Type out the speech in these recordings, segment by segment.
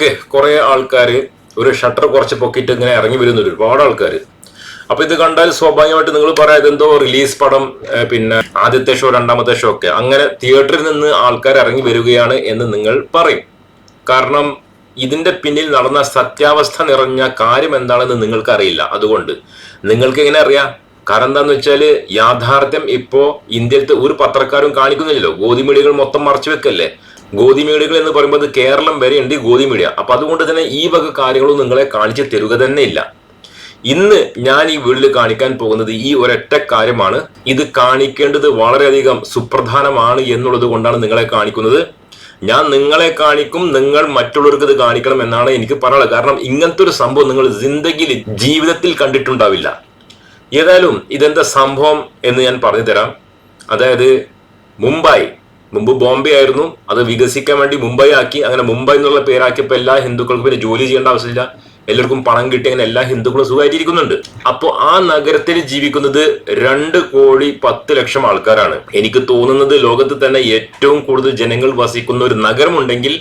Okay കുറെ ആൾക്കാർ ഒരു ഷട്ടർ കുറച്ച് പൊക്കിയിട്ട് ഇങ്ങനെ ഇറങ്ങി വരുന്നുണ്ട് ഒരുപാട് ആൾക്കാർ അപ്പൊ ഇത് കണ്ടാൽ സ്വാഭാവികമായിട്ട് നിങ്ങൾ പറയാം ഇതെന്തോ റിലീസ് പടം പിന്നെ ആദ്യത്തെ ഷോ രണ്ടാമത്തെ ഷോ ഒക്കെ. അങ്ങനെ തിയേറ്ററിൽ നിന്ന് ആൾക്കാർ ഇറങ്ങി വരികയാണ് എന്ന് നിങ്ങൾ പറയും. കാരണം ഇതിന്റെ പിന്നിൽ നടന്ന സത്യാവസ്ഥ നിറഞ്ഞ കാര്യം എന്താണെന്ന് നിങ്ങൾക്ക് അറിയില്ല അതുകൊണ്ട് നിങ്ങൾക്ക് എങ്ങനെ അറിയാം? കാരണം എന്താന്ന് വെച്ചാൽ യാഥാർത്ഥ്യം ഇപ്പോ ഇന്ത്യയിലത്തെ ഒരു പത്രക്കാരും കാണിക്കുന്നില്ലല്ലോ. ഗോതിമെടികൾ മൊത്തം മറച്ചു വെക്കല്ലേ? ഗോധി മീഡിയകൾ എന്ന് പറയുമ്പോൾ കേരളം വരെ ഉണ്ട് ഈ ഗോധി മീഡിയ അപ്പൊ അതുകൊണ്ട് തന്നെ ഈ വക കാര്യങ്ങളും നിങ്ങളെ കാണിച്ചു തരുക തന്നെ ഇല്ല. ഇന്ന് ഞാൻ ഈ വീട്ടിൽ കാണിക്കാൻ പോകുന്നത് ഈ ഒരൊറ്റ കാര്യമാണ്. ഇത് കാണിക്കേണ്ടത് വളരെയധികം സുപ്രധാനമാണ് എന്നുള്ളത് കൊണ്ടാണ് നിങ്ങളെ കാണിക്കുന്നത്. ഞാൻ നിങ്ങളെ കാണിക്കും നിങ്ങൾ മറ്റുള്ളവർക്ക് ഇത് കാണിക്കണം എന്നാണ് എനിക്ക് പറയാനുള്ളത്. കാരണം ഇങ്ങനത്തെ ഒരു സംഭവം നിങ്ങൾ ജിന്ദഗിയിൽ ജീവിതത്തിൽ കണ്ടിട്ടുണ്ടാവില്ല. ഏതായാലും ഇതെന്താ സംഭവം എന്ന് ഞാൻ പറഞ്ഞു തരാം അതായത് മുംബൈ മുമ്പ് ബോംബെ ആയിരുന്നു. അത് വികസിക്കാൻ വേണ്ടി മുംബൈ ആക്കി. അങ്ങനെ മുംബൈ എന്നുള്ള പേരാക്കിയപ്പോൾ എല്ലാ ഹിന്ദുക്കൾക്കും പിന്നെ ജോലി ചെയ്യേണ്ട ആവശ്യമില്ല. എല്ലാവർക്കും പണം കിട്ടി. അങ്ങനെ എല്ലാ ഹിന്ദുക്കളും സുഖമായിട്ടിരിക്കുന്നുണ്ട്. അപ്പോൾ ആ നഗരത്തിൽ ജീവിക്കുന്നത് രണ്ട് കോടി പത്ത് ലക്ഷം ആൾക്കാരാണ്. എനിക്ക് തോന്നുന്നത് ലോകത്ത് തന്നെ ഏറ്റവും കൂടുതൽ ജനങ്ങൾ വസിക്കുന്ന ഒരു നഗരമുണ്ടെങ്കിൽ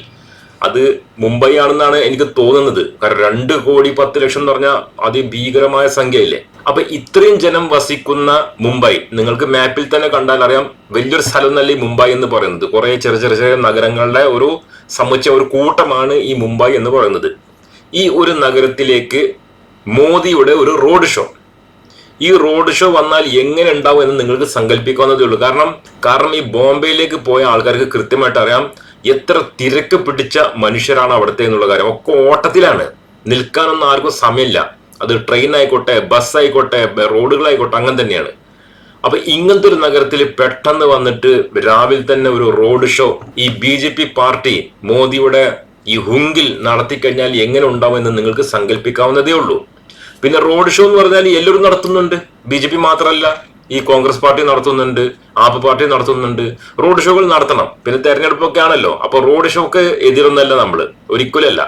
അത് മുംബൈ ആണെന്നാണ് എനിക്ക് തോന്നുന്നത്. കാരണം രണ്ട് കോടി പത്ത് ലക്ഷം എന്ന് പറഞ്ഞാൽ അതിഭീകരമായ സംഖ്യയില്ലേ? അപ്പൊ ഇത്രയും ജനം വസിക്കുന്ന മുംബൈ നിങ്ങൾക്ക് മാപ്പിൽ തന്നെ കണ്ടാൽ അറിയാം വലിയൊരു സ്ഥലം എന്നല്ല ഈ മുംബൈ എന്ന് പറയുന്നത്. കുറെ ചെറിയ ചെറിയ ചെറിയ നഗരങ്ങളുടെ ഒരു സമുച്ചയ ഒരു കൂട്ടമാണ് ഈ മുംബൈ എന്ന് പറയുന്നത്. ഈ ഒരു നഗരത്തിലേക്ക് മോദിയുടെ ഒരു റോഡ് ഷോ. ഈ റോഡ് ഷോ വന്നാൽ എങ്ങനെ ഉണ്ടാവും എന്ന് നിങ്ങൾക്ക് സങ്കല്പിക്കാവുന്നതേ ഉള്ളൂ. കാരണം കാരണം ഈ ബോംബെയിലേക്ക് പോയ ആൾക്കാർക്ക് കൃത്യമായിട്ട് അറിയാം എത്ര തിരക്ക് പിടിച്ച മനുഷ്യരാണ് അവിടുത്തെ എന്നുള്ള കാര്യം. ഒക്കെ ഓട്ടത്തിലാണ്. നിൽക്കാനൊന്നും ആർക്കും സമയമില്ല. അത് ട്രെയിൻ ആയിക്കോട്ടെ ബസ് ആയിക്കോട്ടെ റോഡുകളായിക്കോട്ടെ അങ്ങനെ തന്നെയാണ്. അപ്പൊ ഇങ്ങനത്തെ ഒരു നഗരത്തിൽ പെട്ടെന്ന് വന്നിട്ട് രാവിലെ തന്നെ ഒരു റോഡ് ഷോ ഈ ബി ജെ പി പാർട്ടി മോദിയുടെ ഈ ഹുങ്കിൽ നടത്തിക്കഴിഞ്ഞാൽ എങ്ങനെ ഉണ്ടാവുമെന്ന് നിങ്ങൾക്ക് സങ്കല്പിക്കാവുന്നതേ ഉള്ളൂ. പിന്നെ റോഡ് ഷോ എന്ന് പറഞ്ഞാൽ എല്ലാവരും നടത്തുന്നുണ്ട്. ബി ജെ പി മാത്രമല്ല. ഈ കോൺഗ്രസ് പാർട്ടി നടത്തുന്നുണ്ട് ആപ്പ് പാർട്ടി നടത്തുന്നുണ്ട്. റോഡ് ഷോകൾ നടത്തണം. പിന്നെ തെരഞ്ഞെടുപ്പൊക്കെ ആണല്ലോ. അപ്പൊ റോഡ് ഷോക്ക് എതിരൊന്നല്ല നമ്മൾ ഒരിക്കലല്ല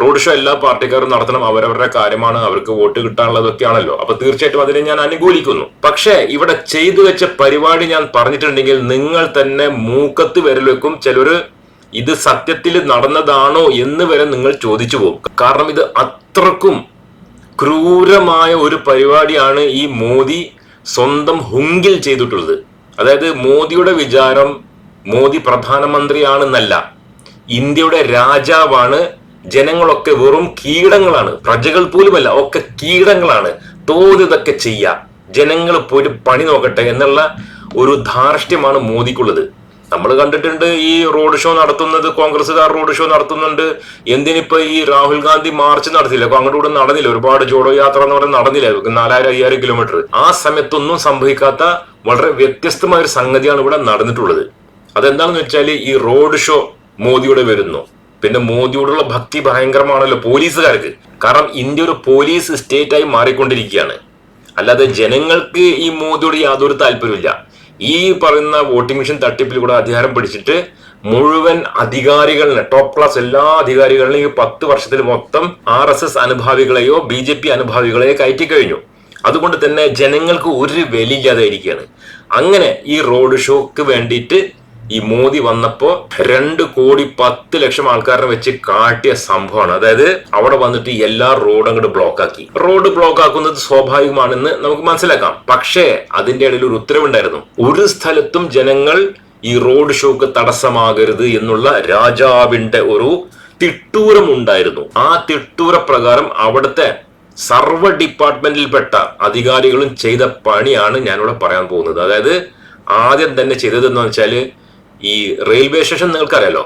റോഡ് ഷോ എല്ലാ പാർട്ടിക്കാരും നടത്തണം. അവരവരുടെ കാര്യമാണ്. അവർക്ക് വോട്ട് കിട്ടാനുള്ളതൊക്കെ ആണല്ലോ. അപ്പൊ തീർച്ചയായിട്ടും അതിനെ ഞാൻ അനുകൂലിക്കുന്നു. പക്ഷേ ഇവിടെ ചെയ്തു വെച്ച പരിപാടി ഞാൻ പറഞ്ഞിട്ടുണ്ടെങ്കിൽ നിങ്ങൾ തന്നെ മൂക്കത്ത് വിരൽ വെക്കും. ഇത് സത്യത്തിൽ നടന്നതാണോ എന്ന് വരെ നിങ്ങൾ ചോദിച്ചു പോകും. കാരണം ഇത് അത്രക്കും ക്രൂരമായ ഒരു പരിപാടിയാണ് ഈ മോദി സ്വന്തം ഹുങ്കിൽ ചെയ്തിട്ടുള്ളത്. അതായത് മോദിയുടെ വിചാരം മോദി പ്രധാനമന്ത്രിയാണെന്നല്ല. ഇന്ത്യയുടെ രാജാവാണ് ജനങ്ങളൊക്കെ വെറും കീടങ്ങളാണ് പ്രജകൾ പോലുമല്ല ഒക്കെ കീടങ്ങളാണ്. തോതിതൊക്കെ ചെയ്യ. ജനങ്ങൾ പോയിട്ട് പണി നോക്കട്ടെ എന്നുള്ള ഒരു ധാർഷ്ട്യമാണ് മോദിക്കുള്ളത്. നമ്മൾ കണ്ടിട്ടുണ്ട് ഈ റോഡ് ഷോ നടത്തുന്നത് കോൺഗ്രസ്സുകാർ റോഡ് ഷോ നടത്തുന്നുണ്ട്. എന്തിനിപ്പോ ഈ രാഹുൽ ഗാന്ധി മാർച്ച് നടത്തില്ല അപ്പൊ അങ്ങോട്ട് ഇവിടെ നടന്നില്ല. ഒരുപാട് ജോഡോ യാത്ര എന്ന് പറഞ്ഞാൽ നടന്നില്ല. നാലായിരം അയ്യായിരം കിലോമീറ്റർ. ആ സമയത്തൊന്നും സംഭവിക്കാത്ത വളരെ വ്യത്യസ്തമായ ഒരു സംഗതിയാണ് ഇവിടെ നടന്നിട്ടുള്ളത്. അതെന്താണെന്ന് വെച്ചാൽ ഈ റോഡ് ഷോ മോദിയുടെ വരുന്നു. പിന്നെ മോദിയോടുള്ള ഭക്തി ഭയങ്കരമാണല്ലോ പോലീസുകാർക്ക്. കാരണം ഇന്ത്യ ഒരു പോലീസ് സ്റ്റേറ്റായി മാറിക്കൊണ്ടിരിക്കുകയാണ്. അല്ലാതെ ജനങ്ങൾക്ക് ഈ മോദിയോട് യാതൊരു താല്പര്യമില്ല ഈ പറയുന്ന വോട്ടിംഗ് മെഷീൻ തട്ടിപ്പിൽ കൂടെ അധികാരം പിടിച്ചിട്ട് മുഴുവൻ അധികാരികളിനെ ടോപ്പ് ക്ലാസ് എല്ലാ അധികാരികളിലും ഈ പത്ത് വർഷത്തിൽ മൊത്തം ആർ എസ് എസ് അനുഭാവികളെയോ ബി ജെ പി അനുഭാവികളെയോ കയറ്റി കഴിഞ്ഞു. അതുകൊണ്ട് തന്നെ ജനങ്ങൾക്ക് ഒരു വിലയില്ലാതെ ഇരിക്കുകയാണ് അങ്ങനെ ഈ റോഡ് ഷോക്ക് വേണ്ടിയിട്ട് ഈ മോദി വന്നപ്പോ രണ്ട് കോടി പത്ത് ലക്ഷം ആൾക്കാരെ വെച്ച് കാട്ടിയ സംഭവമാണ്. അതായത് അവിടെ വന്നിട്ട് എല്ലാ റോഡും അങ്ങോട്ട് ബ്ലോക്ക് ആക്കി. റോഡ് ബ്ലോക്ക് ആക്കുന്നത് സ്വാഭാവികമാണെന്ന് നമുക്ക് മനസ്സിലാക്കാം. പക്ഷേ അതിന്റെ ഇടയിൽ ഒരു ഉത്തരവുണ്ടായിരുന്നു. ഒരു സ്ഥലത്തും ജനങ്ങൾ ഈ റോഡ് ഷോക്ക് തടസ്സമാകരുത് എന്നുള്ള രാജാവിന്റെ ഒരു തിട്ടൂരം ഉണ്ടായിരുന്നു. ആ തിട്ടൂര പ്രകാരം അവിടുത്തെ സർവ ഡിപ്പാർട്ട്മെന്റിൽപ്പെട്ട അധികാരികളും ചെയ്ത പണിയാണ് ഞാനിവിടെ പറയാൻ പോകുന്നത്. അതായത് ആദ്യം തന്നെ ചെയ്തതെന്ന് വെച്ചാൽ ഈ റെയിൽവേ സ്റ്റേഷൻ നിങ്ങൾക്കറിയാലോ?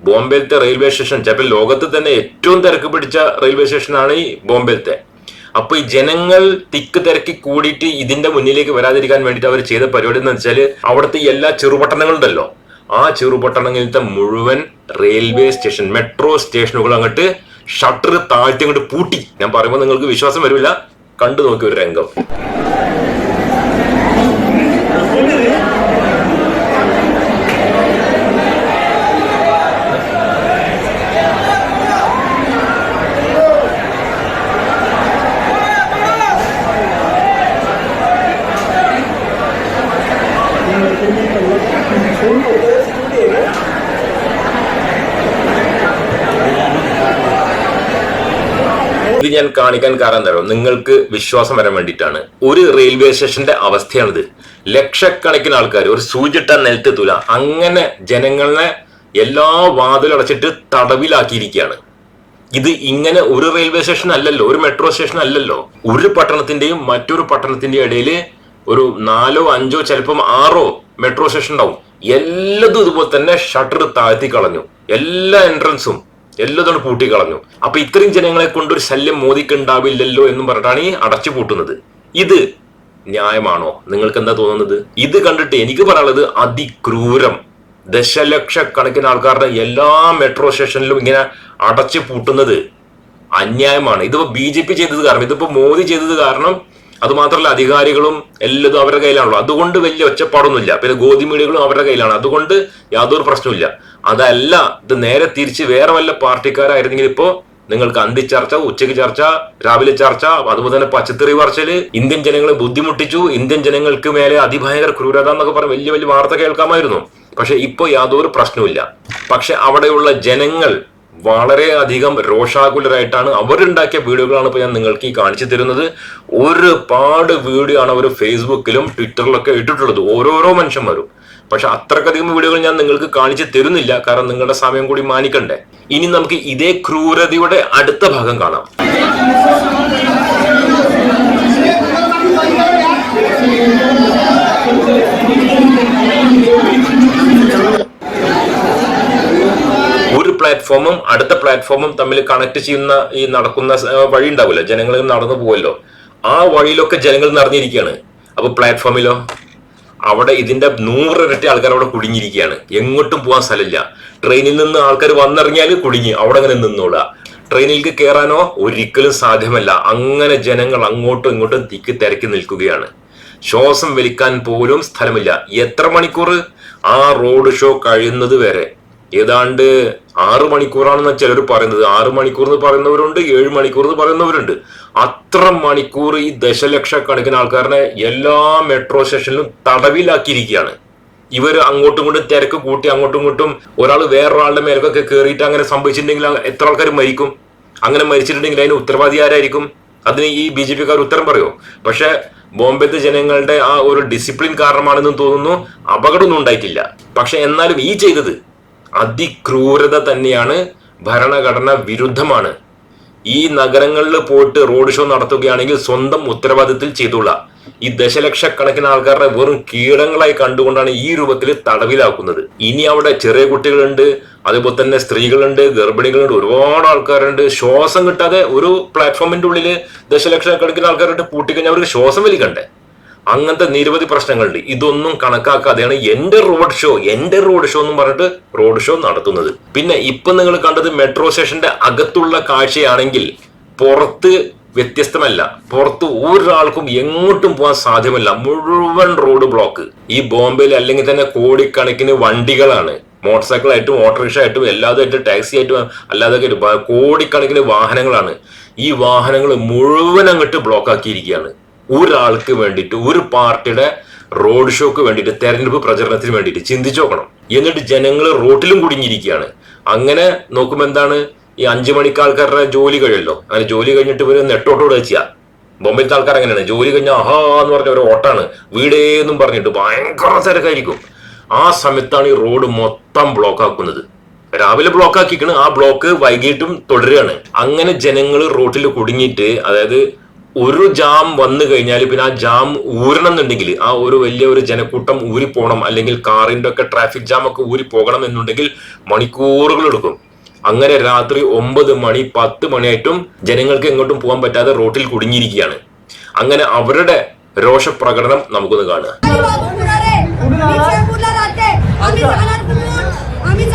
ബോംബെയിലത്തെ റെയിൽവേ സ്റ്റേഷൻ ചിലപ്പോൾ ലോകത്ത് തന്നെ ഏറ്റവും തിരക്ക് പിടിച്ച റെയിൽവേ സ്റ്റേഷനാണ് ഈ ബോംബെയിലത്തെ അപ്പൊ ഈ ജനങ്ങൾ തിക്ക് തിരക്കി കൂടിയിട്ട് ഇതിന്റെ മുന്നിലേക്ക് വരാതിരിക്കാൻ വേണ്ടിയിട്ട് അവർ ചെയ്ത പരിപാടി എന്ന് വെച്ചാൽ അവിടുത്തെ എല്ലാ ചെറുപട്ടണങ്ങളുണ്ടല്ലോ. ആ ചെറുപട്ടണങ്ങളിലത്തെ മുഴുവൻ റെയിൽവേ സ്റ്റേഷൻ മെട്രോ സ്റ്റേഷനുകൾ അങ്ങോട്ട് ഷട്ടർ താഴ്ത്തി അങ്ങോട്ട് പൂട്ടി. ഞാൻ പറയുമ്പോൾ നിങ്ങൾക്ക് വിശ്വാസം വരില്ല. കണ്ടു നോക്കിയ ഒരു രംഗം. ഞാൻ കാണിക്കാൻ കാരണം എന്താ നിങ്ങൾക്ക് വിശ്വാസം വരാൻ വേണ്ടിയിട്ടാണ്. ഒരു റെയിൽവേ സ്റ്റേഷന്റെ അവസ്ഥയാണിത്. ലക്ഷക്കണക്കിന് ആൾക്കാർ ഒരു സൂചിട്ട നിലത്തെത്തൂല അങ്ങനെ ജനങ്ങളെ എല്ലാ വാതിലടച്ചിട്ട് തടവിലാക്കിയിരിക്കുകയാണ്. ഇത് ഇങ്ങനെ ഒരു റെയിൽവേ സ്റ്റേഷൻ അല്ലല്ലോ ഒരു മെട്രോ സ്റ്റേഷൻ അല്ലല്ലോ. ഒരു പട്ടണത്തിന്റെയും മറ്റൊരു പട്ടണത്തിന്റെയും ഇടയിൽ ഒരു നാലോ അഞ്ചോ ചിലപ്പം ആറോ മെട്രോ സ്റ്റേഷൻ ഉണ്ടാവും. എല്ലതും ഇതുപോലെ തന്നെ ഷട്ടർ താഴ്ത്തി കളഞ്ഞു. എല്ലാ എൻട്രൻസും എല്ലാതും പൂട്ടിക്കളഞ്ഞു. അപ്പൊ ഇത്രയും ജനങ്ങളെ കൊണ്ട് ഒരു ശല്യം മോദിക്ക് ഉണ്ടാവില്ലല്ലോ എന്നും പറഞ്ഞിട്ടാണ് ഈ അടച്ചു പൂട്ടുന്നത്. ഇത് ന്യായമാണോ? നിങ്ങൾക്ക് എന്താ തോന്നുന്നത്? ഇത് കണ്ടിട്ട് എനിക്ക് പറയാനുള്ളത് അതിക്രൂരം. ദശലക്ഷക്കണക്കിന് ആൾക്കാരുടെ എല്ലാ മെട്രോ സ്റ്റേഷനിലും ഇങ്ങനെ അടച്ചു പൂട്ടുന്നത് അന്യായമാണ്. ഇതിപ്പോ ബി ജെ പി ചെയ്തത് കാരണം ഇതിപ്പോ മോദി ചെയ്തത് കാരണം അത് മാത്രമല്ല അധികാരികളും എല്ലാതും അവരുടെ കയ്യിലാണല്ലോ. അതുകൊണ്ട് വലിയ ഒച്ചപ്പാടൊന്നുമില്ല. പിന്നെ ഗോതിമീടികളും അവരുടെ കയ്യിലാണ്. അതുകൊണ്ട് യാതൊരു പ്രശ്നമില്ല അതല്ല ഇത് നേരെ തിരിച്ച് വേറെ വല്ല പാർട്ടിക്കാരായിരുന്നെങ്കിൽ ഇപ്പോ നിങ്ങൾക്ക് അന്തി ചർച്ച ഉച്ചയ്ക്ക് ചർച്ച രാവിലെ ചർച്ച അതുപോലെ തന്നെ പച്ചത്തറി പറച്ചിൽ ഇന്ത്യൻ ജനങ്ങളെ ബുദ്ധിമുട്ടിച്ചു ഇന്ത്യൻ ജനങ്ങൾക്ക് മേലെ അതിഭയങ്കര ക്രൂരത എന്നൊക്കെ പറഞ്ഞ് വലിയ വലിയ വാർത്ത കേൾക്കാമായിരുന്നു. പക്ഷെ ഇപ്പോൾ യാതൊരു പ്രശ്നവുമില്ല. പക്ഷെ അവിടെയുള്ള ജനങ്ങൾ വളരെയധികം രോഷാകുലരായിട്ടാണ് അവരുണ്ടാക്കിയ വീഡിയോകളാണ് ഇപ്പൊ ഞാൻ നിങ്ങൾക്ക് ഈ കാണിച്ചു തരുന്നത്. ഒരുപാട് വീഡിയോ ആണ് അവർ ഫേസ്ബുക്കിലും ട്വിറ്ററിലൊക്കെ ഇട്ടിട്ടുള്ളത്. ഓരോരോ മനുഷ്യന്മാരും. പക്ഷെ അത്രക്കധികം വീഡിയോകൾ ഞാൻ നിങ്ങൾക്ക് കാണിച്ചു തരുന്നില്ല. കാരണം നിങ്ങളുടെ സമയം കൂടി മാനിക്കണ്ടേ. ഇനി നമുക്ക് ഇതേ ക്രൂരതയുടെ അടുത്ത ഭാഗം കാണാം. പ്ലാറ്റ്ഫോമും അടുത്ത പ്ലാറ്റ്ഫോമും തമ്മിൽ കണക്ട് ചെയ്യുന്ന ഈ നടക്കുന്ന വഴി ഉണ്ടാവില്ല ജനങ്ങൾ നടന്നു പോവല്ലോ. ആ വഴിയിലൊക്കെ ജനങ്ങൾ നടന്നിരിക്കുകയാണ് അപ്പൊ പ്ലാറ്റ്ഫോമിലോ അവിടെ ഇതിന്റെ നൂറിരട്ടി ആൾക്കാർ അവിടെ കുടുങ്ങിയിരിക്കുകയാണ്. എങ്ങോട്ടും പോകാൻ സ്ഥലമില്ല. ട്രെയിനിൽ നിന്ന് ആൾക്കാർ വന്നിറങ്ങിയാൽ കുടുങ്ങി അവിടെ അങ്ങനെ നിന്നോളുക. ട്രെയിനിലേക്ക് കയറാനോ ഒരിക്കലും സാധ്യമല്ല. അങ്ങനെ ജനങ്ങൾ അങ്ങോട്ടും ഇങ്ങോട്ടും തിക്കി തിരക്കി നിൽക്കുകയാണ്. ശ്വാസം വലിക്കാൻ പോലും സ്ഥലമില്ല. എത്ര മണിക്കൂർ ആ റോഡ് ഷോ കഴിയുന്നത് വരെ. ഏതാണ്ട് ആറ് മണിക്കൂറാണെന്ന് ചിലർ പറയുന്നത്. ആറ് മണിക്കൂർ എന്ന് പറയുന്നവരുണ്ട് ഏഴ് മണിക്കൂർ എന്ന് പറയുന്നവരുണ്ട്. അത്ര മണിക്കൂർ ഈ ദശലക്ഷക്കണക്കിന് ആൾക്കാരനെ എല്ലാ മെട്രോ സ്റ്റേഷനിലും തടവിലാക്കിയിരിക്കുകയാണ്. ഇവർ അങ്ങോട്ടും ഇങ്ങോട്ടും തിരക്ക് കൂട്ടി അങ്ങോട്ടും ഇങ്ങോട്ടും ഒരാൾ വേറൊരാളുടെ മേലൊക്കെ കയറിയിട്ട് അങ്ങനെ സംഭവിച്ചിട്ടുണ്ടെങ്കിൽ എത്ര ആൾക്കാർ മരിക്കും? അങ്ങനെ മരിച്ചിട്ടുണ്ടെങ്കിൽ അതിന് ഉത്തരവാദി ആരായിരിക്കും? അതിന് ഈ ബി ജെ പിക്കാർ ഉത്തരം പറയോ? പക്ഷെ ബോംബെത്തെ ജനങ്ങളുടെ ആ ഒരു ഡിസിപ്ലിൻ കാരണമാണെന്ന് തോന്നുന്നു. അപകടമൊന്നും ഉണ്ടായിട്ടില്ല. പക്ഷെ എന്നാലും ഈ ചെയ്തത് അതിക്രൂരത തന്നെയാണ് ഭരണഘടന വിരുദ്ധമാണ്. ഈ നഗരങ്ങളിൽ പോയിട്ട് റോഡ് ഷോ നടത്തുകയാണെങ്കിൽ സ്വന്തം ഉത്തരവാദിത്തത്തിൽ ചെയ്തുള്ള ഈ ദശലക്ഷക്കണക്കിന് ആൾക്കാരുടെ വെറും കീടങ്ങളായി കണ്ടുകൊണ്ടാണ് ഈ രൂപത്തിൽ തടവിലാക്കുന്നത്. ഇനി അവിടെ ചെറിയ കുട്ടികളുണ്ട് അതുപോലെ തന്നെ സ്ത്രീകളുണ്ട് ഗർഭിണികളുണ്ട് ഒരുപാട് ആൾക്കാരുണ്ട്. ശ്വാസം കിട്ടാതെ ഒരു പ്ലാറ്റ്ഫോമിന്റെ ഉള്ളിൽ ദശലക്ഷക്കണക്കിന് ആൾക്കാരുണ്ട് പൂട്ടിക്കഴിഞ്ഞാൽ അവർക്ക് ശ്വാസം വലിക്കണ്ടേ? അങ്ങനത്തെ നിരവധി പ്രശ്നങ്ങളുണ്ട്. ഇതൊന്നും കണക്കാക്കാതെയാണ് എന്റെ റോഡ് ഷോ എന്റെ റോഡ് ഷോ എന്ന് പറഞ്ഞിട്ട് റോഡ് ഷോ നടത്തുന്നത്. പിന്നെ ഇപ്പൊ നിങ്ങൾ കണ്ടത് മെട്രോ സ്റ്റേഷന്റെ അകത്തുള്ള കാഴ്ചയാണെങ്കിൽ പുറത്ത് വ്യത്യസ്തമല്ല. പുറത്ത് ഒരാൾക്കും എങ്ങോട്ടും പോകാൻ സാധ്യമല്ല. മുഴുവൻ റോഡ് ബ്ലോക്ക് ഈ ബോംബെയിൽ അല്ലെങ്കിൽ തന്നെ കോടിക്കണക്കിന് വണ്ടികളാണ്. മോട്ടോർ സൈക്കിൾ ആയിട്ടും ഓട്ടോറിക്ഷ ആയിട്ടും എല്ലാതായിട്ടും ടാക്സി ആയിട്ടും അല്ലാതെ കോടിക്കണക്കിന് വാഹനങ്ങളാണ്. ഈ വാഹനങ്ങൾ മുഴുവൻ അങ്ങോട്ട് ബ്ലോക്ക് ആക്കിയിരിക്കുകയാണ്. ഒരാൾക്ക് വേണ്ടിയിട്ട് ഒരു പാർട്ടിയുടെ റോഡ് ഷോക്ക് വേണ്ടിയിട്ട് തെരഞ്ഞെടുപ്പ് പ്രചരണത്തിന് വേണ്ടിയിട്ട് ചിന്തിച്ചു നോക്കണം. എന്നിട്ട് ജനങ്ങൾ റോട്ടിലും കുടുങ്ങിയിരിക്കുകയാണ്. അങ്ങനെ നോക്കുമ്പോൾ എന്താണ്? ഈ അഞ്ചു മണിക്ക് ആൾക്കാരുടെ ജോലി കഴിയല്ലോ. അങ്ങനെ ജോലി കഴിഞ്ഞിട്ട് ഇവർ നെട്ടോട്ടോട് വെച്ചാ ബോംബെത്തെ ആൾക്കാർ അങ്ങനെയാണ്. ജോലി കഴിഞ്ഞാൽ ആഹാ എന്ന് പറഞ്ഞ ഒരു ഓട്ടാണ്. വീടേന്നും പറഞ്ഞിട്ട് ഭയങ്കര തിരക്കായിരിക്കും. ആ സമയത്താണ് ഈ റോഡ് മൊത്തം ബ്ലോക്ക് ആക്കുന്നത് രാവിലെ ബ്ലോക്ക് ആക്കിക്കണ് ആ ബ്ലോക്ക് വൈകിട്ടും തുടരുകയാണ്. അങ്ങനെ ജനങ്ങൾ റോട്ടിൽ കുടുങ്ങിയിട്ട് അതായത് ഒരു ജാം വന്നു കഴിഞ്ഞാൽ പിന്നെ ആ ജാം ഊരണം എന്നുണ്ടെങ്കിൽ ആ ഒരു വലിയ ഒരു ജനക്കൂട്ടം ഊരി പോകണം അല്ലെങ്കിൽ കാറിന്റെ ഒക്കെ ട്രാഫിക് ജാം ഒക്കെ ഊരി പോകണം എന്നുണ്ടെങ്കിൽ മണിക്കൂറുകൾ എടുക്കും അങ്ങനെ രാത്രി ഒമ്പത് മണി പത്ത് മണിയായിട്ടും ജനങ്ങൾക്ക് എങ്ങോട്ടും പോകാൻ പറ്റാതെ റോട്ടിൽ കുടുങ്ങിയിരിക്കുകയാണ് അങ്ങനെ അവരുടെ രോഷപ്രകടനം നമുക്കൊന്ന് കാണുക आम्ही नागपूरला राहते आम्ही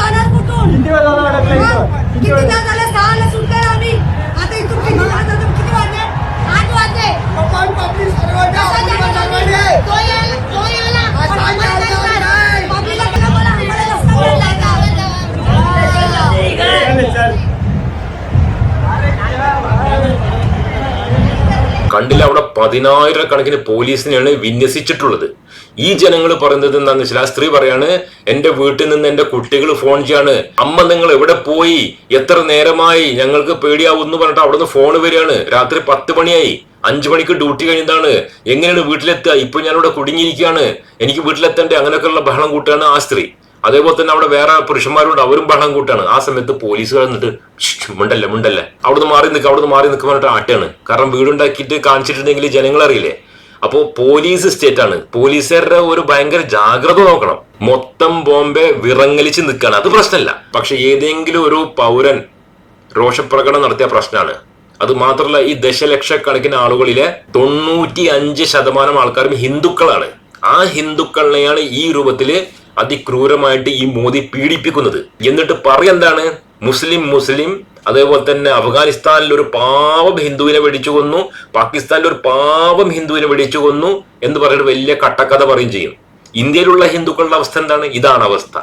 പതിനായിരക്കണക്കിന് പോലീസിനെയാണ് വിന്യസിച്ചിട്ടുള്ളത്. ഈ ജനങ്ങൾ പറയുന്നത് എന്താണെന്ന് വെച്ചാൽ ആ സ്ത്രീ പറയാണ് എന്റെ വീട്ടിൽ നിന്ന് എന്റെ കുട്ടികൾ ഫോൺ ചെയ്യാണ്. അമ്മ നിങ്ങൾ എവിടെ പോയി? എത്ര നേരമായി? ഞങ്ങൾക്ക് പേടിയാവുന്നു പറഞ്ഞിട്ട് അവിടുന്ന് ഫോൺ വരികയാണ്. രാത്രി പത്ത് മണിയായി. അഞ്ചു മണിക്ക് ഡ്യൂട്ടി കഴിഞ്ഞതാണ്. എങ്ങനെയാണ് വീട്ടിലെത്തുക? ഇപ്പൊ ഞാനിവിടെ കുടുങ്ങിയിരിക്കുകയാണ്. എനിക്ക് വീട്ടിലെത്തേണ്ട? അങ്ങനെയൊക്കെയുള്ള ബഹളം കൂട്ടുകയാണ് ആ സ്ത്രീ. അതേപോലെ തന്നെ അവിടെ വേറെ പുരുഷന്മാരുണ്ട് അവരും ബഹളം കൂട്ടാണ്. ആ സമയത്ത് പോലീസുകാർ എന്നിട്ട് "ശ്ശ്, മുണ്ടല്ലേ മുണ്ടല്ലേ? അവിടുന്ന് മാറി നിൽക്കുക അവിടുന്ന് മാറി നിൽക്കുക പറഞ്ഞിട്ട് ആട്ടാണ്. കാരണം വീടുണ്ടാക്കിയിട്ട് കാണിച്ചിട്ടുണ്ടെങ്കിൽ ജനങ്ങൾ അറിയില്ലേ അപ്പോൾ പോലീസ് സ്റ്റേറ്റ് ആണ്. പോലീസുകാരുടെ ഒരു ഭയങ്കര ജാഗ്രത നോക്കണം. മൊത്തം ബോംബെ വിറങ്ങലിച്ച് നിൽക്കുകയാണ് അത് പ്രശ്നമല്ല പക്ഷെ ഏതെങ്കിലും ഒരു പൗരൻ രോഷപ്രകടനം നടത്തിയ പ്രശ്നമാണ് അത് മാത്രമല്ല ഈ ദശലക്ഷക്കണക്കിന് ആളുകളിലെ തൊണ്ണൂറ്റി അഞ്ച് ശതമാനം ആൾക്കാരും ഹിന്ദുക്കളാണ്. ആ ഹിന്ദുക്കളെയാണ് ഈ രൂപത്തിൽ അതിക്രൂരമായിട്ട് ഈ മോദി പീഡിപ്പിക്കുന്നത്. എന്നിട്ട് പറയെന്താണ് മുസ്ലിം മുസ്ലിം അതേപോലെ തന്നെ അഫ്ഗാനിസ്ഥാനിൽ ഒരു പാവം ഹിന്ദുവിനെ വെടിച്ചു കൊന്നു പാകിസ്ഥാനിൽ ഒരു പാവം ഹിന്ദുവിനെ വെടിച്ചു കൊന്നു എന്ന് പറഞ്ഞിട്ട് വലിയ കട്ടക്കഥ പറയും ചെയ്യും. ഇന്ത്യയിലുള്ള ഹിന്ദുക്കളുടെ അവസ്ഥ എന്താണ്? ഇതാണ് അവസ്ഥ.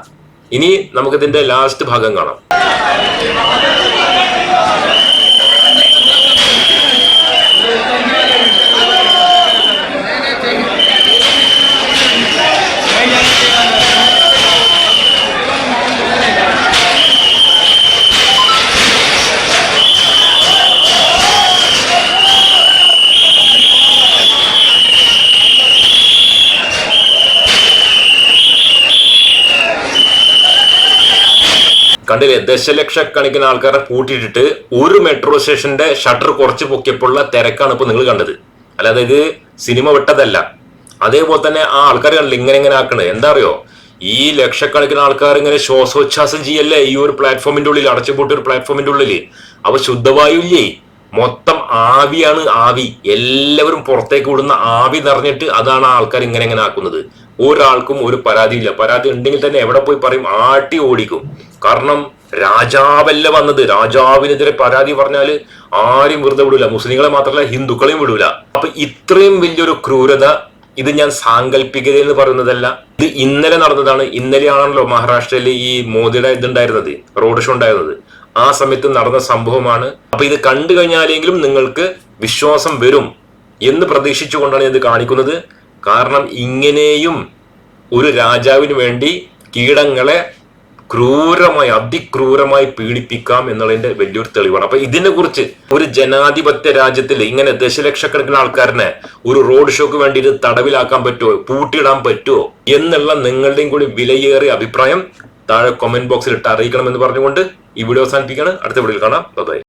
ഇനി നമുക്കിതിന്റെ ലാസ്റ്റ് ഭാഗം കാണാം കണ്ടില്ലേ ദശലക്ഷക്കണക്കിന് ആൾക്കാരെ കൂട്ടിയിട്ടിട്ട് ഒരു മെട്രോ സ്റ്റേഷന്റെ ഷട്ടർ കുറച്ച് പൊക്കിയപ്പോഴുള്ള തിരക്കാണ് ഇപ്പൊ നിങ്ങൾ കണ്ടത്. അല്ലാതെ ഇത് സിനിമ വിട്ടതല്ല. അതേപോലെ തന്നെ ആ ആൾക്കാർ കണ്ടില്ല ഇങ്ങനെ ഇങ്ങനെ ആക്കണത് എന്താ അറിയോ? ഈ ലക്ഷക്കണക്കിന് ആൾക്കാർ ഇങ്ങനെ ശ്വാസോച്ഛ്വാസം ചെയ്യല്ലേ? ഈ ഒരു പ്ലാറ്റ്ഫോമിന്റെ ഉള്ളിൽ അടച്ചുപൂട്ടിയ ഒരു പ്ലാറ്റ്ഫോമിന്റെ ഉള്ളിൽ അവ ശുദ്ധവായു ഇല്ലേ? മൊത്തം ആവിയാണ് ആവി. എല്ലാവരും പുറത്തേക്ക് വിടുന്ന ആവി നിറഞ്ഞിട്ട് അതാണ് ആൾക്കാർ ഇങ്ങനെ ഇങ്ങനെ ആക്കുന്നത്. ഒരാൾക്കും ഒരു പരാതിയില്ല. പരാതി ഉണ്ടെങ്കിൽ തന്നെ എവിടെ പോയി പറയും? ആട്ടി ഓടിക്കും. കാരണം രാജാവല്ല വന്നത്. രാജാവിനെതിരെ പരാതി പറഞ്ഞാൽ ആരും വെറുതെ വിടൂല. മുസ്ലിങ്ങളെ മാത്രമല്ല ഹിന്ദുക്കളെയും വിടൂല. അപ്പൊ ഇത്രയും വലിയൊരു ക്രൂരത ഇത് ഞാൻ സാങ്കല്പികത എന്ന് പറയുന്നതല്ല. ഇത് ഇന്നലെ നടന്നതാണ്. ഇന്നലെയാണല്ലോ മഹാരാഷ്ട്രയിൽ ഈ മോദിയുടെ ഇതുണ്ടായിരുന്നത് റോഡ് ഷോ ഉണ്ടായിരുന്നത്. ആ സമയത്ത് നടന്ന സംഭവമാണ്. അപ്പൊ ഇത് കണ്ടു കഴിഞ്ഞാലെങ്കിലും നിങ്ങൾക്ക് വിശ്വാസം വരും എന്ന് പ്രതീക്ഷിച്ചുകൊണ്ടാണ് ഇത് കാണിക്കുന്നത്. കാരണം ഇങ്ങനെയും ഒരു രാജാവിന് വേണ്ടി കീടങ്ങളെ ക്രൂരമായി അതിക്രൂരമായി പീഡിപ്പിക്കാം എന്നുള്ളതിന്റെ വലിയൊരു തെളിവാണ്. അപ്പൊ ഇതിനെ കുറിച്ച് ഒരു ജനാധിപത്യ രാജ്യത്തിൽ ഇങ്ങനെ ദശലക്ഷക്കണക്കിന് ആൾക്കാരനെ ഒരു റോഡ് ഷോക്ക് വേണ്ടിയിട്ട് തടവിലാക്കാൻ പറ്റുമോ പൂട്ടിയിടാൻ പറ്റുമോ എന്നുള്ള നിങ്ങളുടെയും കൂടി വിലയേറിയ അഭിപ്രായം താഴെ കൊമന്റ് ബോക്സിൽ ഇട്ട് അറിയിക്കണം എന്ന് പറഞ്ഞുകൊണ്ട് ഈ വീഡിയോ അവസാനിപ്പിക്കുകയാണ്. അടുത്ത വീഡിയോയിൽ കാണാം. ബൈ